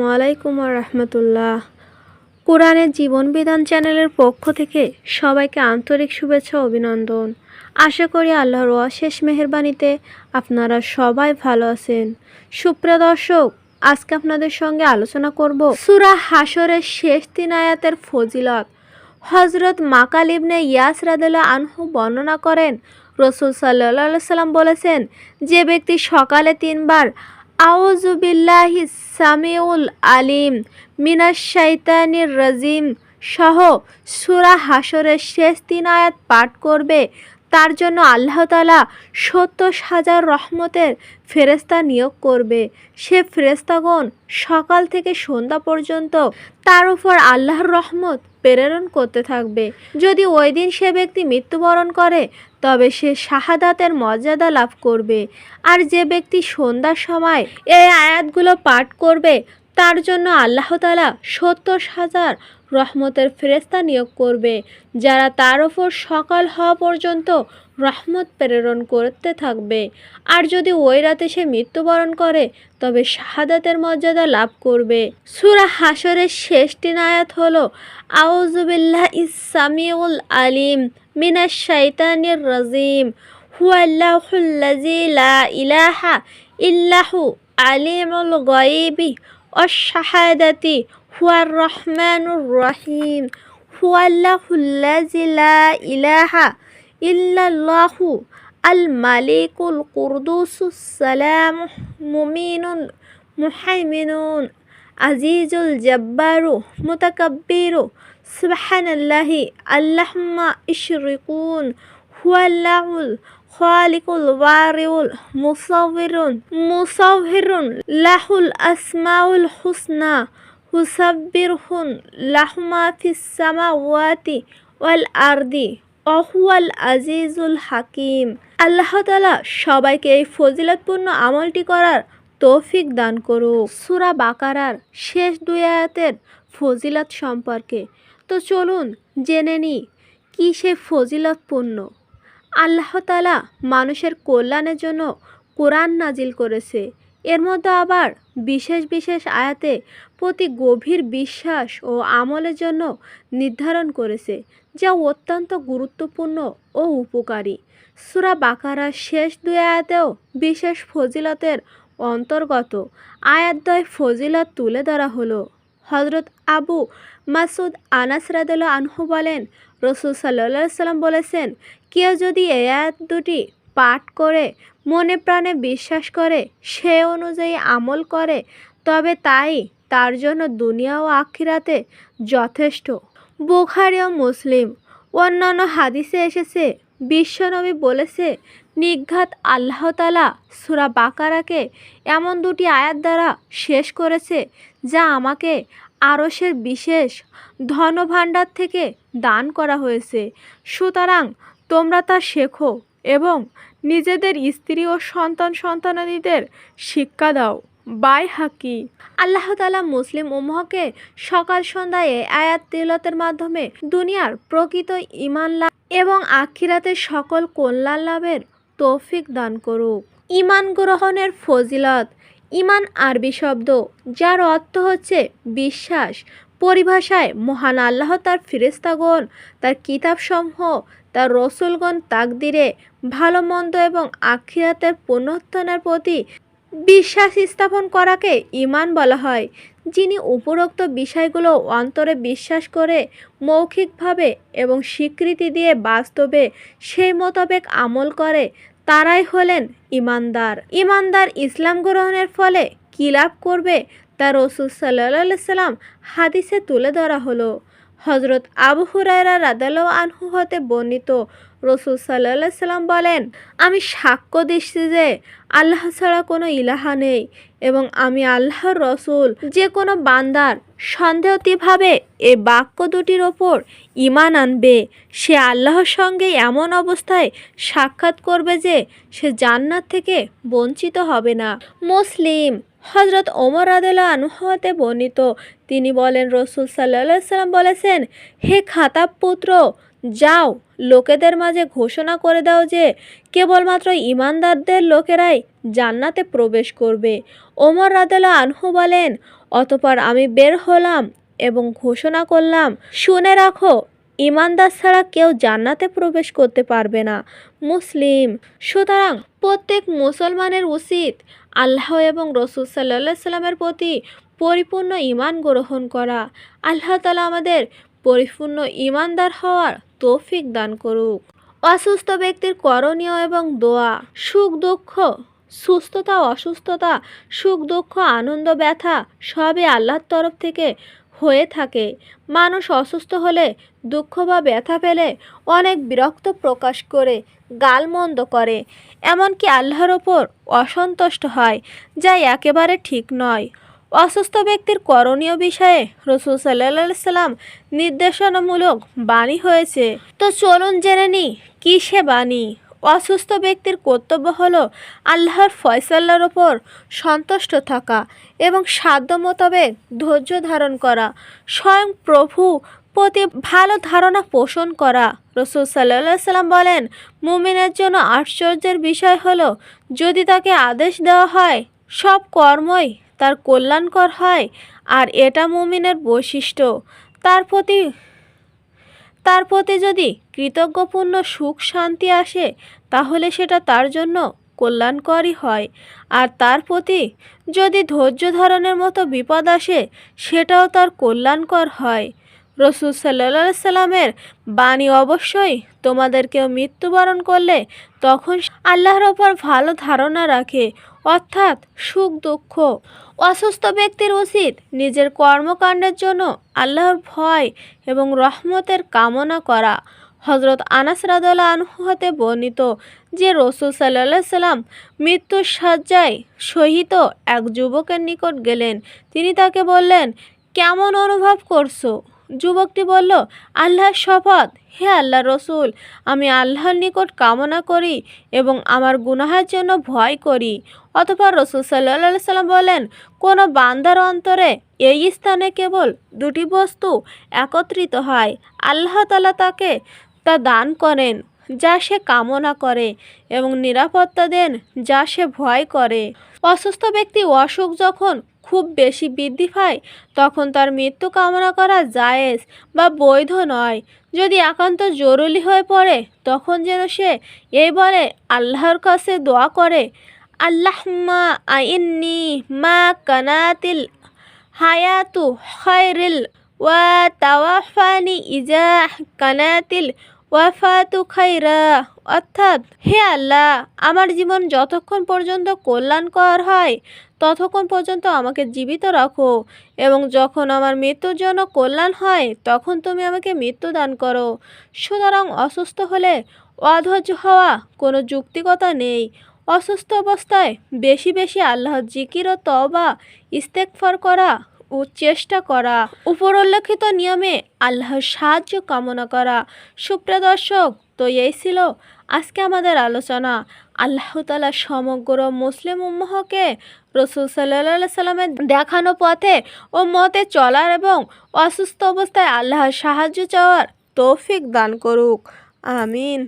ওয়ালাইকুম রহমতুল্লাহ কোরআনের জীবন বিধান চ্যানেলের পক্ষ থেকে সবাইকে আন্তরিক শুভেচ্ছা অভিনন্দন। আশা করি আল্লাহর অশেষ মেহেরবানিতে আপনারা সবাই ভালো আছেন। সুপ্রিয় দর্শক, আজকে আপনাদের সঙ্গে আলোচনা করব সুরা হাসরের শেষ তিন আয়াতের ফজিলত। হজরত মাকাল ইবনে ইয়াস রাদিল্লা আনহু বর্ণনা করেন, রসুল সাল্লাহ সাল্লাম বলেছেন, যে ব্যক্তি সকালে তিনবার আউজুবিল্লাহি সামিউল আলিম মিনা শৈতানির রাজিম সহ সুরা হাসরের শেষ তিন আয়াত পাঠ করবে। তার জন্য আল্লাহ তালা সত্তর হাজার রহমতের ফেরেস্তা নিয়োগ করবে। সে ফেরেস্তাগণ সকাল থেকে সন্ধ্যা পর্যন্ত তার উপর আল্লাহর রহমত প্রেরণ করতে থাকবে। যদি ওই দিন সে ব্যক্তি মৃত্যুবরণ করে, তবে সে শাহাদাতের মর্যাদা লাভ করবে। আর যে ব্যক্তি সন্ধ্যার সময় এই আয়াতগুলো পাঠ করবে, তার জন্য আল্লাহতালা সত্তর হাজার রহমতের ফেরেস্তা নিয়োগ করবে, যারা তার ওপর সকাল হওয়া পর্যন্ত রহমত প্রেরণ করতে থাকবে। আর যদি ওই রাতে সে মৃত্যুবরণ করে, তবে শাহাদাতের মর্যাদা লাভ করবে। সুরা হাসরের শেষটি তিন আয়াত হলো আউজুবিল্লাহ ইসামিউল আলিম মিনাশ শাইতানির রাজিম। হুয়াল্লাহুল্লাজি লা ইলাহা ইল্লাহু আলিমুল গায়বি অশাহাদাতি هو الرحمن الرحيم. هو الله الذي لا إله إلا الله. الملك القردوس السلام ممين محيمن عزيز الجبار متكبر. سبحان الله. اللهم اشركون هو الله الخالق البارئ المصور مصور له الأسماء الحسنى. হুসাব্বিরহুন লাহুমা ফিস সামাওয়াতি ওয়াল আরদি অহুয়াল আজিজুল হাকিম আল্লাহ তালা সবাইকে এই ফজিলতপূর্ণ আমলটি করার তৌফিক দান করুক। সুরা বাকারার শেষ দুই আয়াতের ফজিলত সম্পর্কে। তো চলুন জেনে নিই, কী সে ফজিলতপূর্ণ? আল্লাহ তালা মানুষের কল্যাণের জন্য কোরআন নাজিল করেছে। এর মধ্যে আবার বিশেষ বিশেষ আয়াতে প্রতি গভীর বিশ্বাস ও আমলের জন্য নির্ধারণ করেছে, যা অত্যন্ত গুরুত্বপূর্ণ ও উপকারী। সুরা বাকারার শেষ দুই আয়াতেও বিশেষ ফজিলতের অন্তর্গত। আয়াতদ্বয় ফজিলত তুলে ধরা হলো। হজরত আবু মাসুদ আনাস রাদুল্লাহ আনহু বলেন, রসুল সাল্লা সাল্লাম বলেছেন, কেউ যদি এই আয়াত দুটি পাঠ করে, মনে প্রাণে বিশ্বাস করে, সে অনুযায়ী আমল করে, তবে তাই তার জন্য দুনিয়া ও আখিরাতে যথেষ্ট। বুখারি ও মুসলিম। অন্যান্য হাদিসে এসেছে বিশ্বনবী বলেছে, নিঘাত আল্লাহতালা সুরা বাকারাকে এমন দুটি আয়াত দ্বারা শেষ করেছে, যা আমাকে আরসের বিশেষ ধনভাণ্ডার থেকে দান করা হয়েছে। সুতরাং তোমরা তা শেখো। এবং নিজেদের স্ত্রী ও সন্তান সন্তানাদিদের শিক্ষা দাও। বাই হাকি। আল্লাহ তালা মুসলিম উম্মহকে সকাল সন্ধ্যায় আয়াত তিলতের মাধ্যমে দুনিয়ার প্রকৃত ইমান লাভ এবং আখিরাতের সকল কল্যাণ লাভের তৌফিক দান করুক। ইমান গ্রহণের ফজিলত ইমান আরবি শব্দ, যার অর্থ হচ্ছে বিশ্বাস। পরিভাষায় মহান আল্লাহ তার ফিরেস্তাগণ তার কিতাবসমূহ, তার রসুলগণ তাকদিরে ভালো, মন্দ এবং আখিরাতের পুনরুত্থানের প্রতি বিশ্বাস স্থাপন করাকে ইমান বলা হয়, যিনি উপরোক্ত বিষয়গুলো অন্তরে বিশ্বাস করে মৌখিকভাবে এবং স্বীকৃতি দিয়ে বাস্তবে সেই মোতাবেক আমল করে তারাই হলেন ইমানদার। ইমানদার ইসলাম গ্রহণের ফলে কী লাভ করবে তা রসুল সাল্লা সাল্লাম হাদিসে তুলে ধরা হলো। হজরত আবু হুরায়রা রাদাল আনহু হতে বর্ণিত রসুল সাল্লা সাল্লাম বলেন, আমি সাক্ষ্য দিচ্ছি যে আল্লাহ ছাড়া কোনো ইলাহা নেই এবং আমি আল্লাহর রসুল। যে কোনো বান্দার সন্দেহতিভাবে এ বাক্য দুটির ওপর ইমান আনবে। সে আল্লাহর সঙ্গে এমন অবস্থায় সাক্ষাৎ করবে যে সে জান্নাত থেকে বঞ্চিত হবে না। মুসলিম হজরত ওমর আদেলা আনুহতে বর্ণিত। তিনি বলেন, রসুল সাল্লা সাল্লাম বলেছেন, হে খাতাব পুত্র যাও, লোকেদের মাঝে ঘোষণা করে দাও যে, কেবলমাত্র ইমানদারদের লোকেরাই জান্নাতে প্রবেশ করবে। ওমর রাদেলা আনহু বলেন, অতপর আমি বের হলাম এবং ঘোষণা করলাম, শুনে রাখো, ইমানদার ছাড়া কেউ জান্নাতে প্রবেশ করতে পারবে না। মুসলিম, সুতরাং প্রত্যেক মুসলমানের উচিত আল্লাহ এবং রসুল সাল্লা সাল্লামের প্রতি পরিপূর্ণ ইমান গ্রহণ করা। আল্লাহ তালা আমাদের পরিপূর্ণ ইমানদার হওয়ার তৌফিক দান করুক। অসুস্থ ব্যক্তির করণীয় এবং দোয়া, সুখ দুঃখ, সুস্থতা, অসুস্থতা, সুখ দুঃখ, আনন্দ, ব্যথা, সবই আল্লাহর তরফ থেকে হয়ে থাকে। মানুষ অসুস্থ হলে, দুঃখ বা ব্যথা পেলে অনেক বিরক্ত প্রকাশ করে, গালমন্দ করে। এমনকি আল্লাহর ওপর অসন্তুষ্ট হয়, যা একেবারে ঠিক নয়। অসুস্থ ব্যক্তির করণীয় বিষয়ে রসুল সাল্লা সাল্লাম নির্দেশনামূলক বাণী হয়েছে। তো চলুন জেনে নিই কী সে বাণী? অসুস্থ ব্যক্তির কর্তব্য হলো আল্লাহর ফয়সাল্লার ওপর সন্তুষ্ট থাকা এবং সাধ্য মোতাবেক ধৈর্য ধারণ করা, স্বয়ং প্রভু প্রতি ভালো ধারণা পোষণ করা। রসুল সাল্লা সাল্লাম বলেন, মুমিনের জন্য আশ্চর্যের বিষয় হলো যদি তাকে আদেশ দেওয়া হয় সব কর্মই তার কল্যাণকর হয়, আর এটা মুমিনের বৈশিষ্ট্য। তার প্রতি তার প্রতি যদি কৃতজ্ঞপূর্ণ সুখ শান্তি আসে, তাহলে সেটা তার জন্য কল্যাণকরই হয়। আর তার প্রতি যদি ধৈর্য ধারণের মতো বিপদ আসে, সেটাও তার কল্যাণকর হয়। রসুল সাল্লা সাল্লামের বাণী অবশ্যই তোমাদের কেউ মৃত্যুবরণ করলে তখন আল্লাহর ওপর ভালো ধারণা রাখে। অর্থাৎ সুখ, দুঃখ। অসুস্থ ব্যক্তির উচিত নিজের কর্মকাণ্ডের জন্য আল্লাহর ভয় এবং রহমতের কামনা করা। হজরত আনাস রাদুল্লাহ আনহু হতে বর্ণিত যে রসুল সাল্লাহ সাল্লাম মৃত্যুর শয্যায় সহিত এক যুবকের নিকট গেলেন। তিনি তাকে বললেন, কেমন অনুভব করছ? যুবকটি বলল, আল্লাহর শপথ, হে আল্লাহ রসুল, আমি আল্লাহর নিকট কামনা করি এবং আমার গুনাহের জন্য ভয় করি। অতপর রসুল সাল্লা সাল্লাম বলেন কোনো বান্দার অন্তরে এই স্থানে কেবল দুটি বস্তু একত্রিত হয়, আল্লাহ তালা তাকে তা দান করেন, যা সে কামনা করে এবং নিরাপত্তা দেন, যা সে ভয় করে। অসুস্থ ব্যক্তি অসুখ যখন খুব বেশি বৃদ্ধি পায়, তখন তার মৃত্যু কামনা করা জায়েজ বা বৈধ নয়। যদি একান্ত জরুরি হয়ে পড়ে, তখন যেন সে এই বলে আল্লাহর কাছে দোয়া করে আল্লাহমা আইন্নি মা কানাতিল হায়াতু খায়রিল ওয়া তাওয়াফানি ইজা কানাতিল ওয়াফাতু খাইরা অর্থাৎ, হে আল্লাহ, আমার জীবন যতক্ষণ পর্যন্ত কল্যাণকর হয় ততক্ষণ পর্যন্ত আমাকে জীবিত রাখো এবং যখন আমার মৃত্যুর জন্য কল্যাণ হয়, তখন তুমি আমাকে মৃত্যু দান করো। সুতরাং অসুস্থ হলে অধৈর্য হওয়া কোনো যুক্তিকতা নেই। অসুস্থ অবস্থায় বেশি বেশি আল্লাহর জিকির ও তবা ইস্তেকফার করা ও চেষ্টা করা। উপরোল্লেখিত নিয়মে আল্লাহর সাহায্য কামনা করা। সুপ্রিয় দর্শক তো এই ছিল আজকে আমাদের আলোচনা। আল্লাহ তালা সমগ্র মুসলিম উম্মহকে রসুল সাল্লা সাল্লামের দেখানো পথে ও মতে চলার এবং অসুস্থ অবস্থায় আল্লাহর সাহায্য চাওয়ার তৌফিক দান করুক। আমিন।